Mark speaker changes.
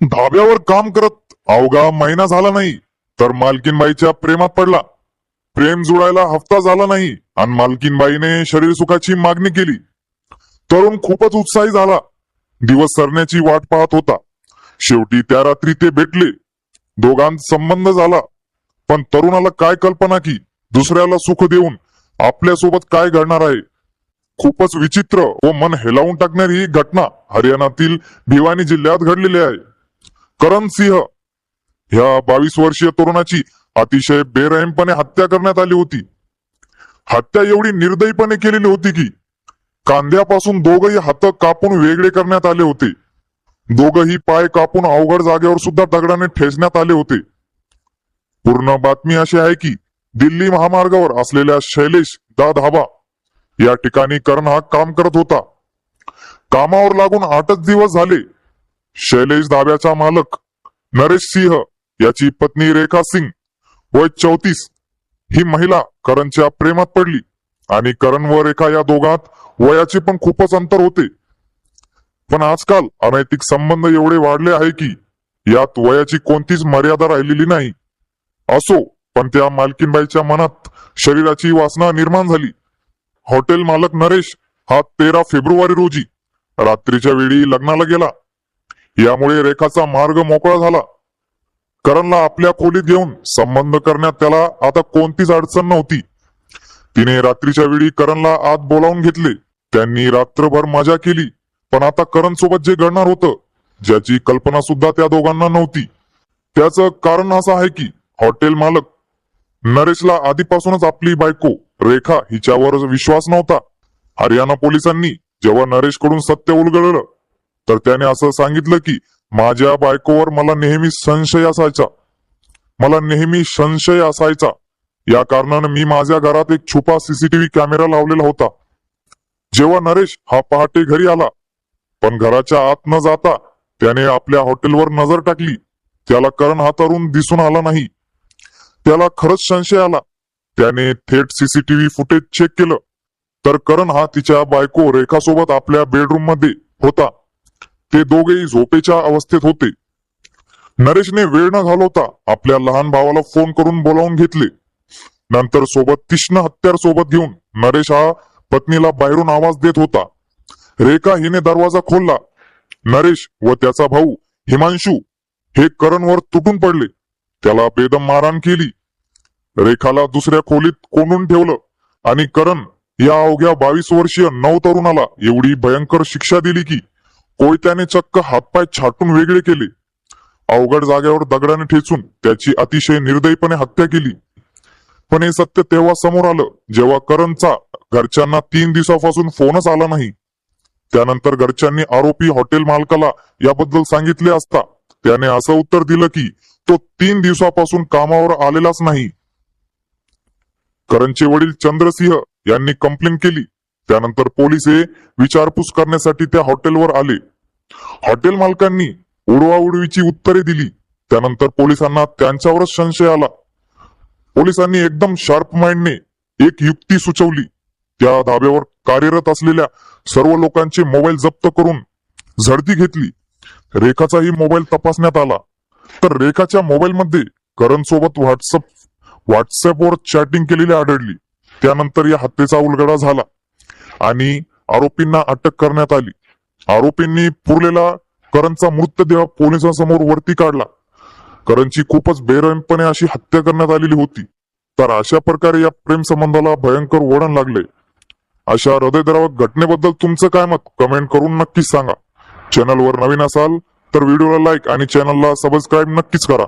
Speaker 1: धाब्यावर काम करत अवघा महिना झाला नाही तर मालकीनबाईच्या प्रेमात पडला. प्रेम जुळायला हफ्ता झाला नाही आणि मालकीनबाईने शरीर सुखाची मागणी केली. तरुण खूपच उत्साही झाला. दिवस सरण्याची वाट पाहत होता. शेवटी त्या रात्री ते भेटले. दोघांत संबंध झाला. पण तरुणाला काय कल्पना की दुसऱ्याला सुख देऊन आपल्यासोबत काय घडणार आहे? खूपच विचित्र व मन हेलावून टाकणारी ही घटना हरियाणातील भिवानी जिल्ह्यात घडलेली आहे. करण सिंह ह्या बावीस वर्षीय तरुणाची अतिशय बेरहीमपणे हत्या करण्यात आली होती. हत्या एवढी निर्दयीपणे केलेली होती की कांद्यापासून दोघही हात कापून वेगळे करण्यात आले होते. दोघही पाय कापून अवघड जागेवर सुद्धा दगडाने ठेचण्यात आले होते. पूर्ण बातमी अशी आहे की दिल्ली महामार्गावर असलेल्या शैलेश दा धाबा या ठिकाणी करण हा काम करत होता. कामावर लागून आठच दिवस झाले शैलेश धाब्याचा मालक नरेश सिंह याची पत्नी रेखा सिंग वय चौतीस. ही महिला करणच्या प्रेमात पडली आणि करण व रेखा या दोघात वयाचे पण खूपच अंतर होते. पण आजकाल अनैतिक संबंध एवढे वाढले आहे की यात वयाची कोणतीच मर्यादा राहिलेली नाही. असो पण त्या मालकीनबाईच्या मनात शरीराची वासना निर्माण झाली. हॉटेल मालक नरेश हा तेरा फेब्रुवारी रोजी रात्रीच्या वेळी लग्नाला गेला. यामुळे रेखाचा मार्ग मोकळा झाला. करणला आपल्या खोलीत घेऊन संबंध करण्यात त्याला आता कोणतीच अडचण नव्हती. तिने रात्रीच्या वेळी करणला आत बोलावून घेतले. त्यांनी रात्रभर मजा केली पण आता करण सोबत जे घडणार होतं ज्याची कल्पना सुद्धा त्या दोघांना नव्हती. त्याचं कारण असं आहे की हॉटेल मालक नरेशला आधीपासूनच आपली बायको रेखा हिच्यावर विश्वास नव्हता. हरियाणा पोलिसांनी जेव्हा नरेशकडून सत्य उलगडलं तर त्याने असं सांगितलं की माझ्या बायकोवर मला नेहमी संशय असायचा. मला नेहमी संशय असायचा. या कारणानं मी माझ्या घरात एक छुपा सीसीटीव्ही कॅमेरा लावलेला होता. जेव्हा नरेश हा पहाटे घरी आला पण घराच्या आत न जाता त्याने आपल्या हॉटेलवर नजर टाकली. त्याला करण हा तरुण दिसून आला नाही. त्याला खरंच संशय आला. त्याने थेट सीसीटीव्ही फुटेज चेक केलं. तर करण हा तिच्या बायको रेखासोबत आपल्या बेडरूममध्ये होता. ते दोघेही झोपेच्या अवस्थेत होते. नरेशने वेळ न घालवता आपल्या लहान भावाला फोन करून बोलावून घेतले. नंतर सोबत तीक्ष्ण हत्यार सोबत घेऊन नरेश हा पत्नीला बाहेरून आवाज देत होता. रेखा हिने दरवाजा खोलला. नरेश व त्याचा भाऊ हिमांशू हे करणवर तुटून पडले. त्याला बेदम मारहाण केली. रेखाला दुसऱ्या खोलीत कोंडून ठेवलं आणि करण या अवघ्या बावीस वर्षीय नव तरुणाला एवढी भयंकर शिक्षा दिली की कोयत्याने चक्क हातपाय छाटून वेगळे केले. अवघड जागेवर दगडाने ठेचून त्याची अतिशय निर्दयीपणे हत्या केली. पण हे सत्य तेव्हा समोर आलं जेव्हा करणचा घरच्यांना तीन दिवसापासून फोनच आला नाही. त्यानंतर घरच्यांनी आरोपी हॉटेल मालकाला याबद्दल सांगितले असता त्याने असं उत्तर दिलं की तो तीन दिवसापासून कामावर आलेलाच नाही. करणचे वडील चंद्रसिंह यांनी कंप्लेंट केली. त्यानंतर पोलीस हे विचारपूस करण्यासाठी त्या हॉटेलवर आले. हॉटेल मालकांनी उडवाउडवीची उत्तरे दिली. त्यानंतर पोलिसांना त्यांच्यावरच संशय आला. पोलिसांनी एकदम शार्प माइंडने एक युक्ती सुचवली. त्या धाब्यावर कार्यरत असलेल्या सर्व लोकांचे मोबाईल जप्त करून झडती घेतली. रेखाचाही मोबाईल तपासण्यात आला. तर रेखाच्या मोबाईल मध्ये करण सोबत व्हॉट्सअप व्हॉट्सअपवर चॅटिंग केलेली आढळली. त्यानंतर या हत्येचा उलगडा झाला. आणि आरोपींना अटक करण्यात आली. आरोपींनी पुरलेला करणचा मृतदेह पोलिसांसमोर वरती काढला. करणची खूपच बेरहमपणे अशी हत्या करण्यात आलेली होती. तर अशा प्रकारे या प्रेम संबंधाला भयंकर वळण लागले. अशा हृदयद्रावक घटनेबद्दल तुमचं काय मत? कमेंट करून नक्कीच सांगा. चॅनलवर नवीन असाल तर व्हिडिओला लाईक आणि चॅनलला सबस्क्राईब नक्कीच करा.